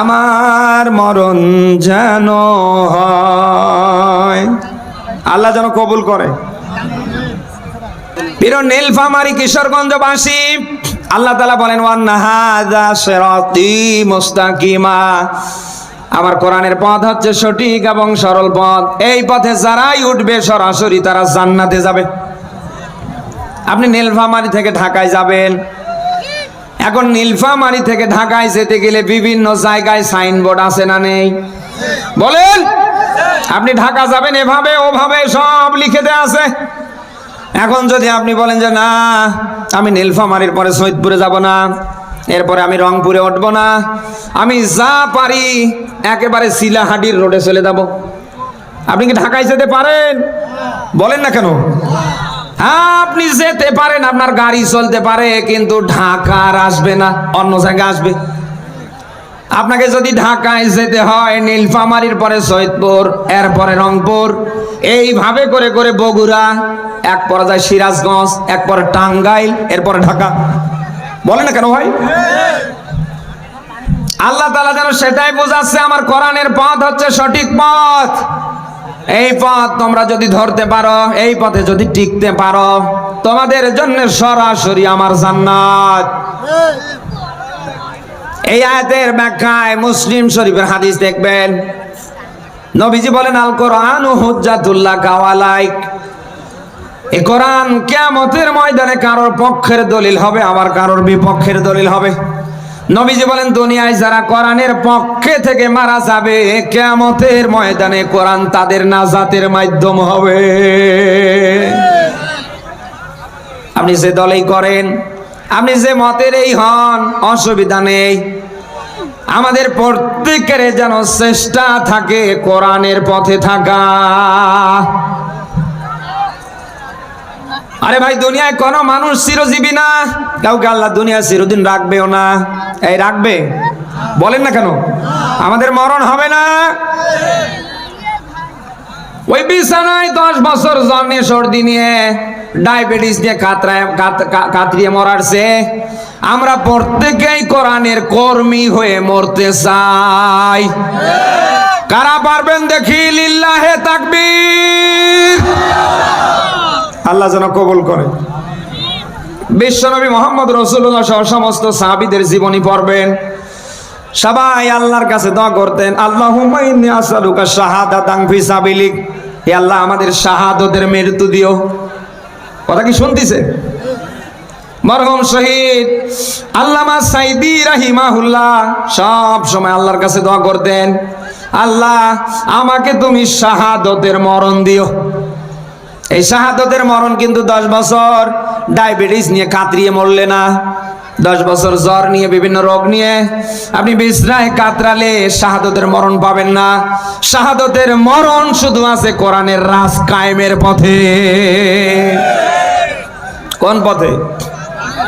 আমার মরণ যেন হয়। আল্লাহ যেন কবুল করে। প্রিয় নীলফামারি কিশোরগঞ্জবাসী, আল্লাহ তালা বলেন ওয়ান্নাহাদা সিরাতি মুস্তাকিমা। আমার কোরআনের পথ হচ্ছে সঠিক এবং সরল পথ। এই পথে যারাই উঠবে সরাসরি তারা জান্নাতে যাবে। আপনি নীলফামারি থেকে ঢাকায় যাবেন এখন নীলফামারি থেকে ঢাকায় যেতে গেলে বিভিন্ন জায়গায় সাইনবোর্ড আছে না নেই? বলেন, আপনি ঢাকা যাবেন এভাবে, ওভাবে সব লিখে দেয়া আছে। এখন যদি আপনি বলেন যে, না, আমি নীলফামারির পরে সৈয়দপুরে যাব না, এরপরে আমি রংপুরে উঠবো না, আমি যা পারি, একেবারে শিলাহাটির রোডে চলে যাব। আপনি কি ঢাকায় যেতে পারেন? বলেন না কেন? আপনি যেতে পারেন, আপনার গাড়ি চলতে পারে, কিন্তু ঢাকার আসবে না, অন্য জায়গায় আসবে। আপনাকে যদি ঢাকায় যেতে হয়, নীলফামারির পরে সৈয়দপুর, এরপরে রংপুর, এইভাবে করে করে বগুড়া, এক পরে যায় সিরাজগঞ্জ, এক পরে টাঙ্গাইল, এরপরে ঢাকা। বলে না কেন ভাই? আল্লাহ তালা যেন সেটাই বোঝাচ্ছে, আমার কোরআনের পথ হচ্ছে সঠিক পথ। এই পথ তোমরা যদি ধরতে পারো, এই পথে যদি টিকতে পারো, তোমাদের জন্য সরাসরি আমার জান্নাত। এই আয়াতের ব্যাখ্যায় মুসলিম শরীফের হাদিস দেখবেন। নবীজি বলেন আল কোরআন হুজ্জাতুল্লাহ কাওয়ালাইক। এ কোরআন কিয়ামতের ময়দানে কারোর পক্ষের দলিল হবে, আবার কারোর বিপক্ষের দলিল হবে। নবীজি বলেন, দুনিয়ায় যারা কোরআনের পক্ষে থেকে মারা যাবে, কিয়ামতের ময়দানে কোরআন তাদের নাজাতের মাধ্যম হবে। আপনি যে দলেই করেন, আপনি যে মতের এই হন, অসুবিধা নেই। আমাদের প্রত্যেকের যেন চেষ্টা থাকে কোরআনের পথে থাকা। আরে ভাই, দুনিয়ায় কোনো মানুষ চিরজীবী না। কাউকে আল্লাহ দুনিয়া চিরদিন রাখবেও না। এই রাখবে? বলেন না কেন? আমাদের মরণ হবে না। ওই বিছানায় দশ বছর জন্মে সর্দি নিয়ে, ডায়াবেটিস নিয়ে কাতরায় কাতরিয়ে মরারছে। আমরা প্রত্যেকেই কোরআনের কর্মী হয়ে মরতে চাই। কারা পারবেন দেখি? লিল্লাহে তাকবীর। আল্লাহ যেন কবুল করে। বিশ্বনবী মোহাম্মদ রসুল্লাহ সহ সমস্ত সাহাবিদের জীবনী পড়বেন। সবাই আল্লাহর কাছে দোয়া করতেন আল্লাহ আসালুকা শাহাদাতাং ফি সাবিলিক। হে আল্লাহ, আমাদের শাহাদতের মৃত্যু দিও। কথা কি শুনতিছে? মরহম শহীদ আল্লামা সাইদি রাহিমাহুল্লাহ সব সময় আল্লাহর কাছে দোয়া করতেন, আল্লাহ, আমাকে তুমি শাহাদতের মরণ দিও। এই শাহাদতের মরণ কিন্তু দশ বছর। ডায়াবেটিস নিয়ে কাতরিয়ে মরলে না। দশ বছর জ্বর নিয়ে, বিভিন্ন রোগ নিয়ে আপনি বিশ্রায় কাতরালে শাহাদতের মরণ পাবেন না। শাহাদতের মরণ শুধু আছে কোরআনের রাজ কায়েমের পথে। কোন পথে?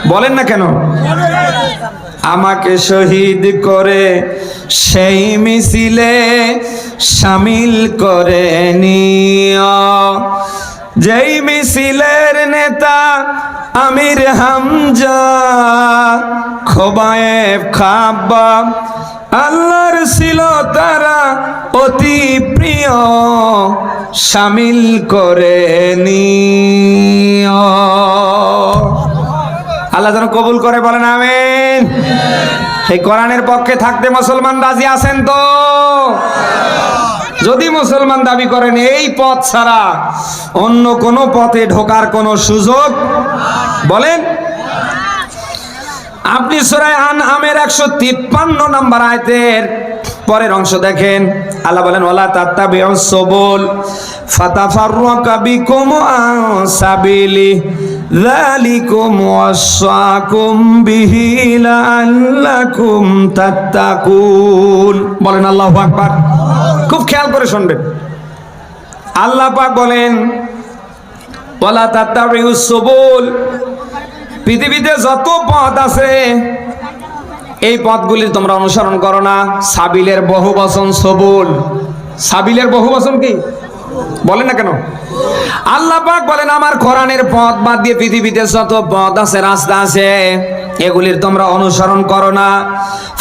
বলেন না কেন? আমাকে শহীদ করে সেই মিছিলে সামিল করে নিও। যেই মিছিলের নেতা আমির হামজা, খোবায়েব খাব্বা, আল্লাহর ছিল তারা অতি প্রিয়, সামিল করে নিও আল্লাহ যেন কবুল করে বলেন, আমিন। সেই কোরআনের পক্ষে থাকতে মুসলমান রাজি আছেন তো? যদি মুসলমান দাবি করেন, এই পথ ছাড়া অন্য কোনো পথে ঢোকার কোনো সুযোগ বলেন? আপনি সুরায় আন আমের একশো তিপ্পান্ন নাম্বার আয়তের পরের অংশ দেখেন। আল্লাহ বলেন ওলা তাত্তাবি সবুল ফাতাফাররাকা বিকুম আন সাবিলি যালিকুম ওয়াসাকুম বিহি লাআল্লাকুম তাত্তাকুন। বলেন আল্লাহু আকবার। খুব খেয়াল করে শুনবেন। আল্লাহ পাক বলেন, ওয়ালা তাত্তাবিউস সুবুল। পৃথিবীতে যত পথ আছে, এই পথগুলি তোমরা অনুসরণ করো না। সাবিলের বহু বচন সবুল। সাবিলের বহু বচন কি? বলেন না কেন? আল্লাহ পাক বলেন, আমার কোরআনের পথ বাদ দিয়ে পৃথিবীতে যত পথ আছে, রাস্তা আছে, এগুলির তোমরা অনুসরণ করো না।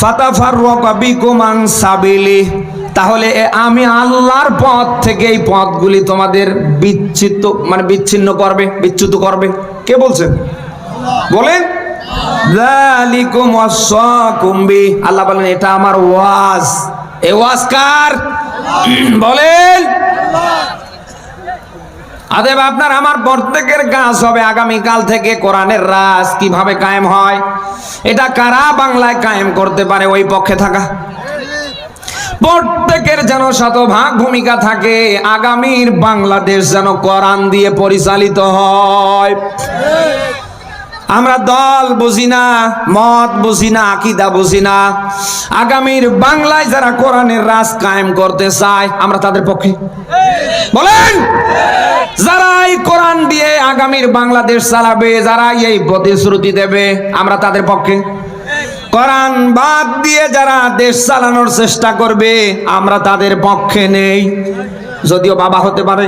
ফাতাফাররাকা বিকুম আন সাবিলি। তাহলে আমি আল্লাহর পথ থেকে এই পথগুলি তোমাদের বিচ্ছিন্ন মানে বিচ্ছিন্ন করবে বিচ্যুত করবে। কে বলছেন? বলেন। আল্লাহ বলেন এটা আমার ওয়াজ। এ ওয়াজ কার? বলেন। আদেব আপনার আমার প্রত্যেকের কাজ হবে আগামীকাল থেকে কোরআনের রাজ। কীভাবে কায়েম হয়? এটা কারা বাংলায় কায়েম করতে পারে ওই পক্ষে থাকা? প্রত্যেকের যেন শতভাগ ভূমিকা থাকে, আগামীর বাংলাদেশ যেন কোরআন দিয়ে পরিচালিত হয়। আমরা দল বুঝি না, মত বুঝি না, আকিদা বুঝি না। আগামীর বাংলায় যারা কোরআনের রাজ কায়েম করতে চায়, আমরা তাদের পক্ষে। বলেন! যারা এই কোরআন দিয়ে আগামীর বাংলাদেশ চালাবে যারা এই প্রতিশ্রুতি দেবে, আমরা তাদের পক্ষে। কোরআন বাদ দিয়ে যারা দেশ চালানোর চেষ্টা করবে, আমরা তাদের পক্ষে নেই। যদিও বাবা হতে পারে,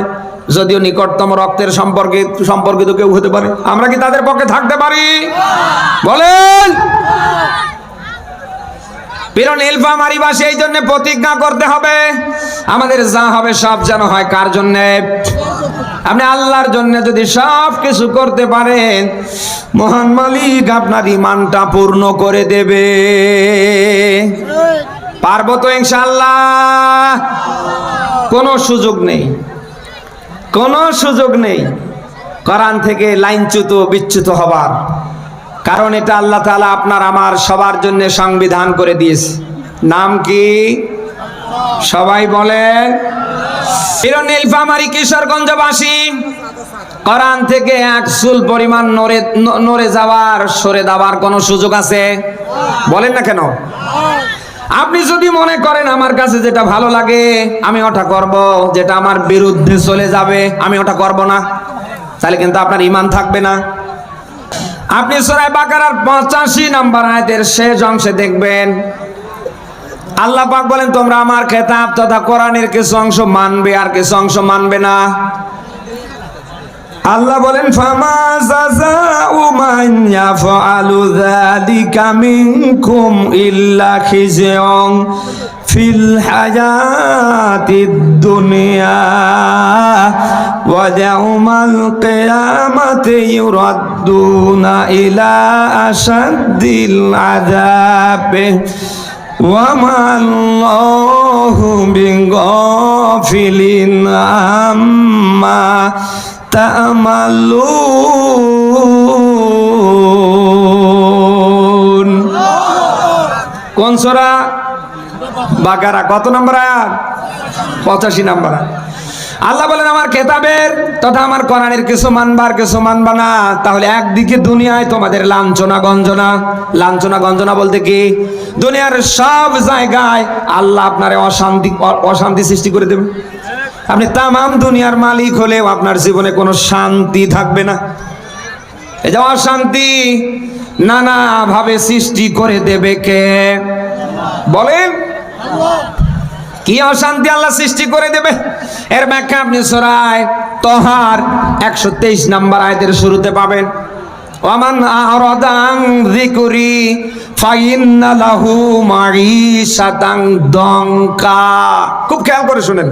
যদিও নিকটতম রক্তের সম্পর্কে সম্পর্কিত কেউ হতে পারে, আমরা কি তাদের পক্ষে থাকতে পারি? বলেন! প্রিয় নীলফামারি বাসী এই জন্য প্রতিজ্ঞা করতে হবে। আমাদের যা হবে সব যেন হয়, কার জন্যে? আপনি আল্লাহর জন্য যদি সব কিছু করতে পারেন, মহান মালিক আপনার ইমানটা পূর্ণ করে দেবে। পারব তো ইনশাল্লাহ কোনো সুযোগ নেই। কোনো সুযোগ নেই। কোরআন থেকে লাইনচ্যুত, বিচ্যুত হবার। কারণ এটা আল্লাহ তাআলা আপনার, আমার সবার জন্য সংবিধান করে দিয়েছে। নাম কি? সবাই বলেন থেকে পরিমাণ নড়ে নড়ে যাওয়ার, সরে কোনো সুযোগ আছে? বলেন না কেন? আপনি যদি মনে করেন আমার কাছে যেটা ভালো লাগে, আমি ওটা করব, যেটা আমার বিরুদ্ধে চলে যাবে, আমি ওটা করব না। তাহলে কিন্তু আপনার ইমান থাকবে না। আপনি সরাই বাকারার পঁচাশি নাম্বার আয়াতের শেষ অংশে দেখবেন, আল্লাহ পাক বলেন, তোমরা আমার খেতাব তথা কোরআনের কিছু অংশ মানবে আর কিছু অংশ মানবে না। আল্লাহ বলেন, ফামা ইল্লা খিজয়ুন ফিল হায়াতিদ দুনিয়া ওয়া ইয়াউমাল কিয়ামাতি ইউরাদ্দুনা ইলা আশাদ্দিল আযাব وما الله بغافل عما تعملون কোন সূরা বাকারা, কত নম্বর আয়াত? পঁচাশি নম্বর আল্লাহ বলেন, আমার খেতাবের তথা আমার কোরআনের কিছু মানবার, কিছু মানবা না। তাহলে একদিকে দুনিয়ায় তোমাদের লাঞ্ছনা, গঞ্জনা। লাঞ্ছনা, গঞ্জনা বলতে কি? দুনিয়ার সব জায়গায় আল্লাহ আপনার অশান্তি অশান্তি সৃষ্টি করে দেবে। আপনি তামাম দুনিয়ার মালিক হলেও আপনার জীবনে কোনো শান্তি থাকবে না। এই যে অশান্তি নানা ভাবে সৃষ্টি করে দেবে কে? বলেন। কি অশান্তি আল্লাহ সৃষ্টি করে দেবে? এর ব্যাখ্যা আপনি সরাই তোহার একশো তেইশ নাম্বার আয়তের শুরুতে পাবেন। খুব করে শুনেন।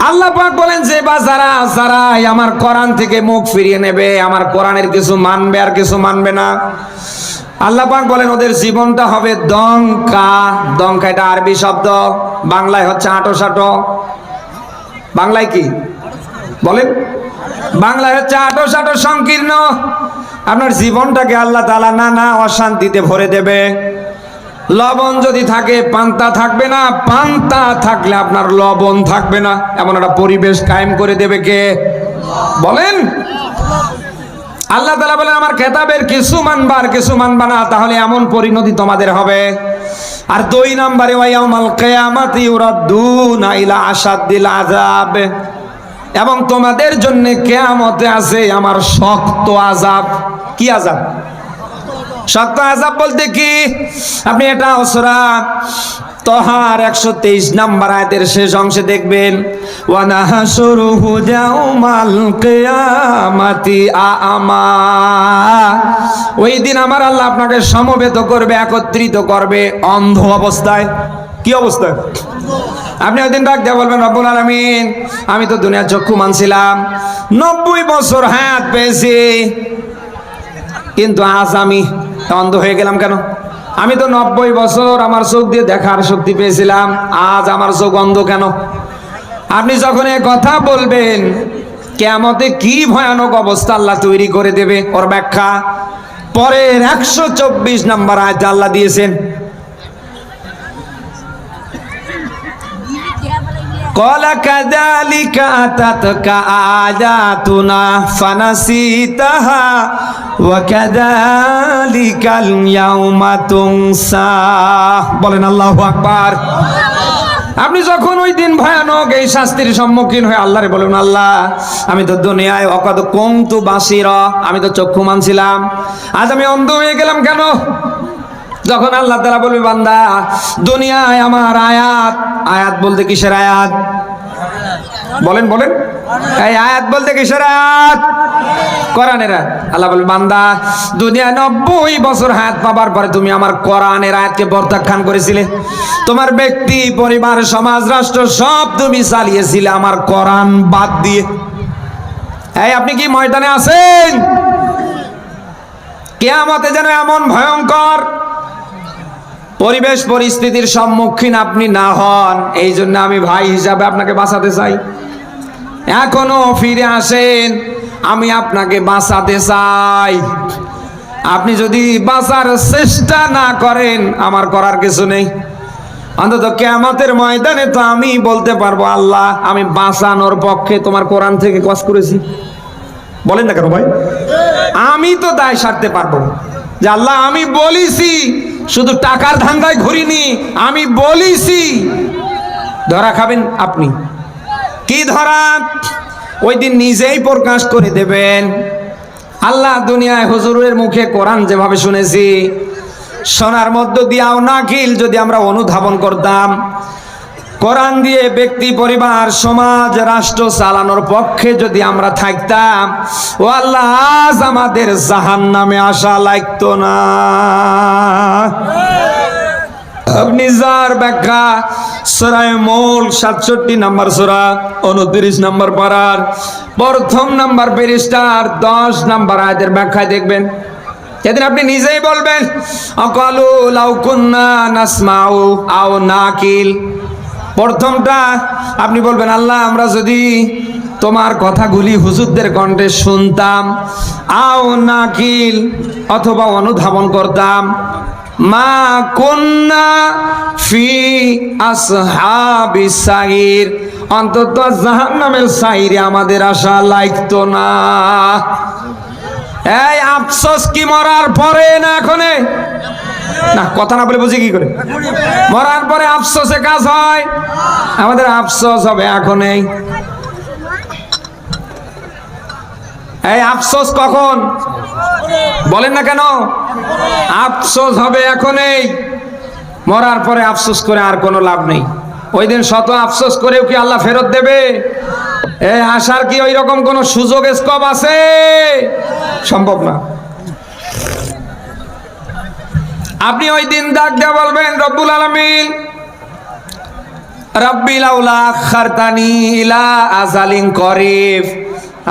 আল্লাহ বলেন যে, বা যারা, যারাই আমার কোরআন থেকে মুখ ফিরিয়ে নেবে, আমার কোরআনের কিছু মানবে আর কিছু মানবে না আল্লাহ পাক বলেন, ওদের জীবনটা হবে দঙ্কা দঙ্কা এটা আরবি শব্দ। বাংলায় হচ্ছে আটো সাটো। বাংলায় কি? বলেন। বাংলায় হচ্ছে আটো সাটো সংকীর্ণ। আপনার জীবনটাকে আল্লাহ তালা নানা অশান্তিতে ভরে দেবে। লবণ যদি থাকে, পান্তা থাকবে না। পান্তা থাকলে আপনার লবণ থাকবে না। এমন একটা পরিবেশ কায়েম করে দেবে কে? বলেন। আল্লাহ তালা বলেন, আমার খেতাবের কিছু মানবার, কিছু মানবা না, তাহলে এমন পরিণতি তোমাদের হবে। আর দুই নম্বরে ওয়াইয়াউমাল কিয়ামাতি ইউরাদ্দুনা ইলা আশাদ্দিল আযাব। এবং তোমাদের জন্য কেয়ামতে আছে আমার শক্ত আজাব কি আজাব শক্ত আজাব বলতে কি? আপনি এটা অসরা তহার একশো তেইশ নাম্বার আয়াতের শেষ অংশে দেখবেন ওই দিন আমার আল্লাহ আপনাকে সমবেত করবে, একত্রিত করবে অন্ধ অবস্থায়। কি অবস্থায়? আপনি ওই দিন ডাক দিয়ে বলবেন, রব্বুল আলামিন, আমি তো দুনিয়ার চক্ষু মানছিলাম, নব্বই বছর হায়াত পেয়েছি, কিন্তু আজ আমি অন্ধ হয়ে গেলাম কেন? আমি তো নব্বই বছর আমার চোখ দিয়ে দেখার শক্তি পেয়েছিলাম। আজ আমার চোখ অন্ধ কেন? আপনি যখন এ কথা বলবেন কেমতে কি ভয়ানক অবস্থা আল্লাহ তৈরি করে দেবে ওর ব্যাখ্যা? পরের একশো চব্বিশ নাম্বার আয়তে আল্লাহ দিয়েছেন ওয়া বলেন আল্লাহু আকবার। আপনি যখন ওই দিন ভয়ানক এই শাস্তির সম্মুখীন হয়ে আল্লাহরে বলুন, আল্লাহ, আমি তো দুনিয়ায় অকাত কম তু বাঁশির আমি তো চক্ষু মানছিলাম। আজ আমি অন্ধ হয়ে গেলাম কেন? যখন আল্লাহ তালা বলবে, বান্দা, দুনিয়ায় আমার আয়াত আয়াত বলতে কিসের আয়াত? বলেন বলেন। এই আয়াত বলতে কিসের আয়াত? আল্লাহ বান্দা নব্বই বছর হায়াত পাবার পরে তুমি আমার কোরআনের আয়াতকে প্রত্যাখ্যান করেছিলে। তোমার ব্যক্তি, পরিবার, সমাজ, রাষ্ট্র, সব তুমি চালিয়েছিলে আমার কোরআন বাদ দিয়ে। এই, আপনি কি ময়দানে আছেন? কেয়ামতে যেন এমন ভয়ঙ্কর পরিবেশ পরিস্থিতির সম্মুখীন আপনি না হন। এই জন্য আমি ভাই হিসাবে আপনাকে বাঁচাতে চাই। এখনও ফিরে আসেন, আমি আপনাকে বাঁচাতে চাই। আপনি যদি বাঁচার চেষ্টা না করেন, আমার করার কিছু নেই। অন্তত কেয়ামতের ময়দানে তো আমি বলতে পারব, আল্লাহ, আমি বাঁচানোর পক্ষে তোমার কোরআন থেকে কস করেছি। বলেন না কেন ভাই? আমি তো দায় সারতে পারব। যে আল্লাহ, আমি বলিছি শুধু টাকার ধান্দায় ঘুরিনি, আমি বলিছি। ধরা খাবেন আপনি। কি ধরা? ওই দিন নিজেই প্রকাশ করে দেবেন। আল্লাহ দুনিয়ায় হুজুরের মুখে কোরআন যেভাবে শুনেছি, সোনার মধ্য দিয়াও নাকিল যদি আমরা অনুধাবন করতাম। কোরআন দিয়ে ব্যক্তি, পরিবার, সমাজ, রাষ্ট্র চালানোর পক্ষে যদি আমরা থাকতাম, ও আল্লাহ আমাদের জাহান নামে আসা লাগতো না। আপনি যার ব্যাখ্যা, সরায় মূল সাতষট্টি নাম্বার সোরা, উনত্রিশ নাম্বার পাড়ার প্রথম নাম্বার পেরিস্টার দশ নাম্বার আয়াতের ব্যাখ্যায় দেখবেন। যেদিন আপনি নিজেই বলবেন, অকালু লাউকুন্না নাসমাউ আও নাকিল। প্রথমটা আপনি বলবেন, আল্লাহ, আমরা যদি তোমার কথাগুলি হুজুরদের কণ্ঠে শুনতাম, আও নাকিল অথবা অনুধাবন করতাম, মা কন্যা ফি আসহাবি অন্তত জাহান্নামের সাইরে আমাদের আশা লাগতো না। এই, আফসোস কি মরার পরে না এখনে? না, কথা না বলে বুঝি কি করে? মরার পরে আফসোসে কাজ হয়। আমাদের আফসোস হবে এখনই এই। আফসোস কখন? বলেন না কেন? আফসোস হবে এখনই মরার পরে আফসোস করে আর কোনো লাভ নেই। ওই দিন শত আফসোস করেও কি আল্লাহ ফেরত দেবে? এ আসার কি ওই রকম কোন সুযোগ, স্কোপ আছে? সম্ভব না। আপনি ওই দিন ডাক দিয়ে বলবেন, রব্বুল আলমিন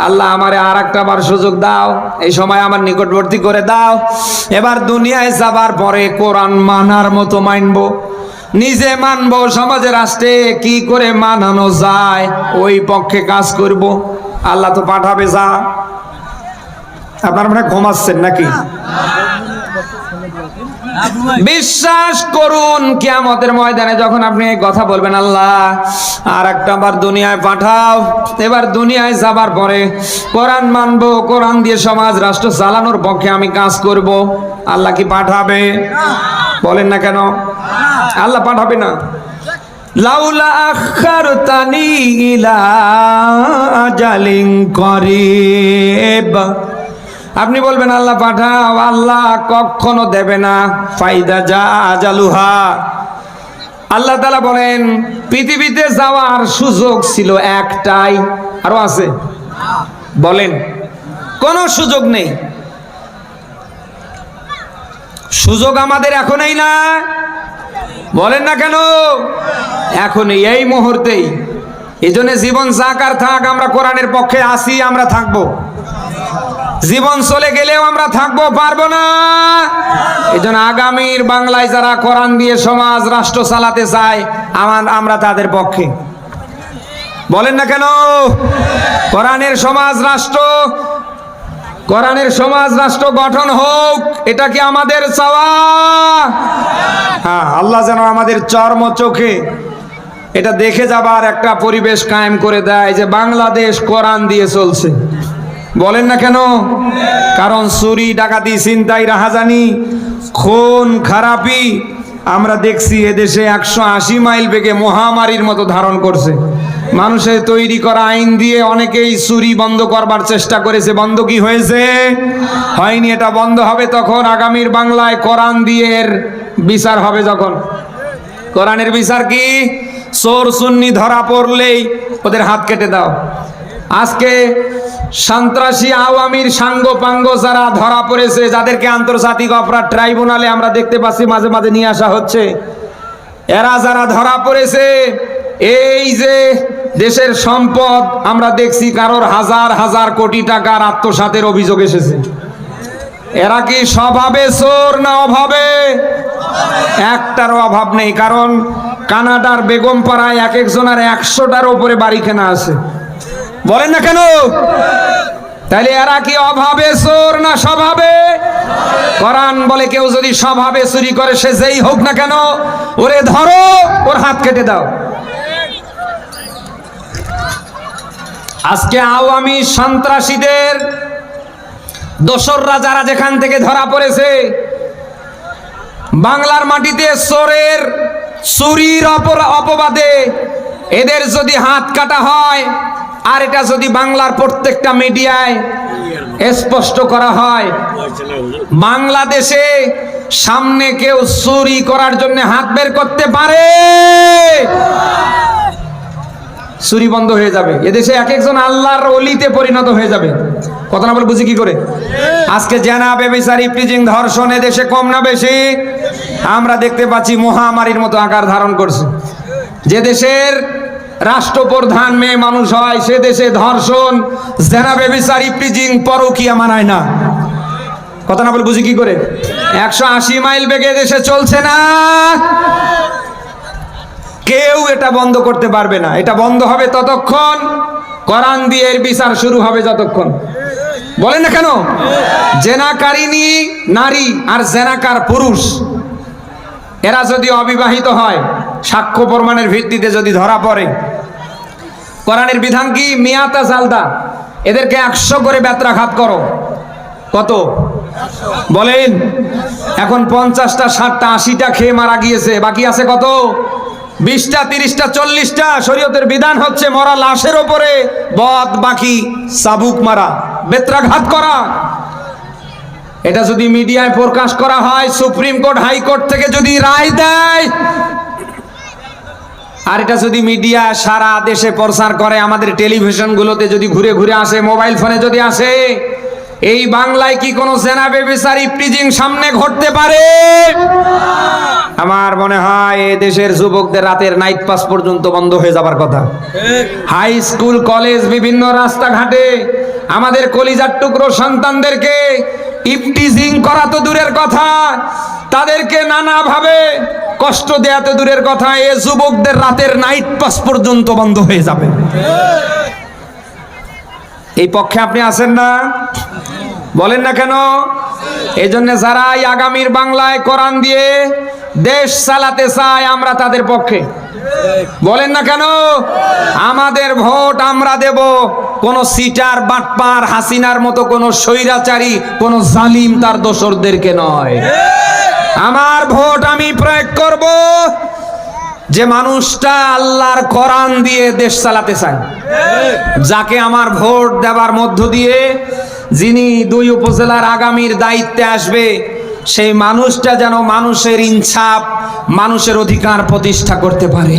আল্লাহ সুযোগ দাও, এই সময় আমার নিকটবর্তী করে দাও। এবার দুনিয়ায় যাবার পরে মানার মতো মানবো। নিজে মানবো, সমাজে রাষ্ট্রে কি করে মানানো যায়, ওই পক্ষে কাজ করব। আল্লাহ তো পাঠাবে যা। আপনার মানে ঘুমাচ্ছেন নাকি? বিশ্বাস করুন, কিয়ামতের ময়দানে যখন আপনি কথা বলবেন, আল্লাহ আর একটা বার দুনিয়ায় পাঠাও। এবার দুনিয়ায় যাবার পরে কোরআন মানবো, কোরআন দিয়ে সমাজ, রাষ্ট্র চালানোর পক্ষে আমি কাজ করব। আল্লাহ কি পাঠাবে? বলেন না কেন? আল্লাহ পাঠাবে না। লাউলা আজালিন করিব। আপনি বলবেন, আল্লাহ পাঠাও, আল্লাহ কখনো দেবে না। ফাইদা যা আজালুহা আল্লাহ তালা বলেন, পৃথিবীতে যাওয়ার সুযোগ ছিল একটাই। আরও আছে। বলেন, কোনো সুযোগ নেই। সুযোগ আমাদের এখনই না। বলেন না কেন? এখনই, এই মুহূর্তেই। এই জন্য জীবন সাকার থাক, আমরা কোরআনের পক্ষে আসি আমরা থাকব। জীবন চলে গেলেও আমরা থাকব, পারব না। এই জন্য আগামীর বাংলায় যারা কোরআন দিয়ে সমাজ, রাষ্ট্র চালাতে চায়, আমার, আমরা তাদের পক্ষে। বলেন না কেন? কোরআনের সমাজ, রাষ্ট্র, কোরআনের সমাজ, রাষ্ট্র গঠন হোক, এটা কি আমাদের চাওয়া? হ্যাঁ আল্লাহ যেন আমাদের চর্ম চোখে এটা দেখে যাবার একটা পরিবেশ কায়েম করে দেয় যে বাংলাদেশ কোরআন দিয়ে চলছে। বলেন না কেন? কারণ চুরি, ডাকাতি চিন্তাই রাহাজানি, খুন, খারাপি আমরা দেখছি এদেশে একশো আশি মাইল বেগে মহামারীর মতো ধারণ করছে। মানুষের তৈরি করা আইন দিয়ে অনেকেই চুরি বন্ধ করবার চেষ্টা করেছে। বন্ধ কি হয়েছে? হয়নি, এটা বন্ধ হবে তখন আগামীর বাংলায় কোরআন দিয়ে এর বিচার হবে যখন। কোরআনের বিচার কি? চোর, সুন্নি ধরা পড়লেই ওদের হাত কেটে দাও। আজকে সন্ত্রাসী আওয়ামীর সাঙ্গ পাঙ্গ যারা ধরা পড়েছে, যাদেরকে আন্তর্জাতিক অপরাধ ট্রাইব্যুনালে আমরা দেখতে পাচ্ছি, মাঝে মাঝে নিয়ে আসা হচ্ছে। এরা যারা ধরা পড়েছে, এই যে দেশের সম্পদ আমরা দেখছি কারোর হাজার হাজার কোটি টাকার আত্মসাতের অভিযোগ এসেছে। এরা কি স্বভাবে চোর না অভাবে? একটারও অভাব নেই, কারণ কানাডার বেগম পাড়ায় এক একজনের একশোটার ওপরে বাড়ি কেনা আছে। বলেন না কেন? তাহলে এরা কি অভাবে চোর না স্বভাবে? কোরআন বলে কেউ যদি স্বভাবে চুরি করে, সে যেই হোক না কেন, ওরে ধরো, ওর হাত কেটে দাও। আজকে আওয়ামী সন্ত্রাসীদের দোসররা যারা যেখান থেকে ধরা পড়েছে, বাংলার মাটিতে চোরের চুরির অপবাদে এদের যদি হাত কাটা হয় আর এটা যদি বাংলার প্রত্যেকটা মিডিয়ায় স্পষ্ট করা হয়, বাংলাদেশে সামনে কেউ চুরি করার জন্য হাত বের করতে পারে। চুরি বন্ধ হয়ে যাবে। এদেশে এক একজন আল্লাহর অলিতে পরিণত হয়ে যাবে। কথা না বলে বুঝি কি করে? আজকে জেনা বেবিচারি প্রিজিং ধর্ষণ এদেশে কম না বেশি? আমরা দেখতে পাচ্ছি মহামারীর মতো আকার ধারণ করছে। যে দেশের রাষ্ট্রপ্রধান মেয়ে মানুষ হয়, সে দেশে ধর্ষণ, জেনা বেবিচারি প্রিজিং পরকিয়া মানায় না। কথা না বলে বুঝি কি করে? একশো আশি মাইল বেগে দেশে চলছে না। কেউ এটা বন্ধ করতে পারবে না। এটা বন্ধ হবে ততক্ষণ। করান দিয়ে এর বিচার শুরু হবে যতক্ষণ। বলেন না কেন? জেনাকারিনী নারী আর জেনাকার পুরুষ, এরা যদি অবিবাহিত হয় সাক্ষ্য প্রমাণের ভিত্তিতে যদি ধরা পড়ে। কোরআনের বিধান কি? মিয়াতা জালদা এদেরকে একশো করে ব্যত্রাঘাত করো। কত? বলেন। এখন পঞ্চাশটা, ষাটটা, আশিটা খেয়ে মারা গিয়েছে। বাকি আছে কত? বিশটা, তিরিশটা, চল্লিশটা। শরীয়তের বিধান হচ্ছে মরা লাশের ওপরে বদ, বাকি সাবুক মারা। বেত্রাঘাত করা। এটা যদি মিডিয়ায় প্রকাশ করা হয়, সুপ্রিম কোর্ট হাইকোর্ট থেকে যদি রায় দেয় আর এটা যদি মিডিয়া সারা দেশে প্রচার করে, আমাদের টেলিভিশনগুলোতে যদি ঘুরে ঘুরে আসে মোবাইল ফোনে যদি আসে, এই বাংলায় কি কোনো জেনাবে বিচারি প্রিজিং সামনে ঘটতে পারে? আমার মনে হয় এ দেশের যুবকদের রাতের নাইট পাস পর্যন্ত বন্ধ হয়ে যাবার কথা। হাই স্কুল কলেজ বিভিন্ন রাস্তাঘাটে আমাদের কলিজার টুকরো সন্তানদেরকে ইপটিজিং করা তো দূরের কথা, তাদেরকে নানাভাবে কষ্ট দেয়া তো দূরের কথা, এ যুবকদের রাতের নাইট পাস পর্যন্ত বন্ধ হয়ে যাবে। এই পক্ষে আপনি আছেন না? বলেন না কেন? এই জন্য যারা আগামীর বাংলায় কোরআন দিয়ে দেশ চালাতে চায়, আমরা তাদের পক্ষে। বলেন না কেন? আমাদের ভোট আমরা দেব। কোন সিটার, বাটপার, হাসিনার মতো কোন স্বৈরাচারী, কোন জালিম তার দোসরদেরকে নয়। আমার ভোট আমি প্রয়োগ করব। যে মানুষটা আল্লাহর কোরআন দিয়ে দেশ চালাতে চায়। যাকে আমার ভোট দেবার মধ্য দিয়ে যিনি দুই উপজেলার আগামীর দায়িত্বে আসবে, সেই মানুষটা যেন মানুষের ইনসাফ, মানুষের অধিকার প্রতিষ্ঠা করতে পারে।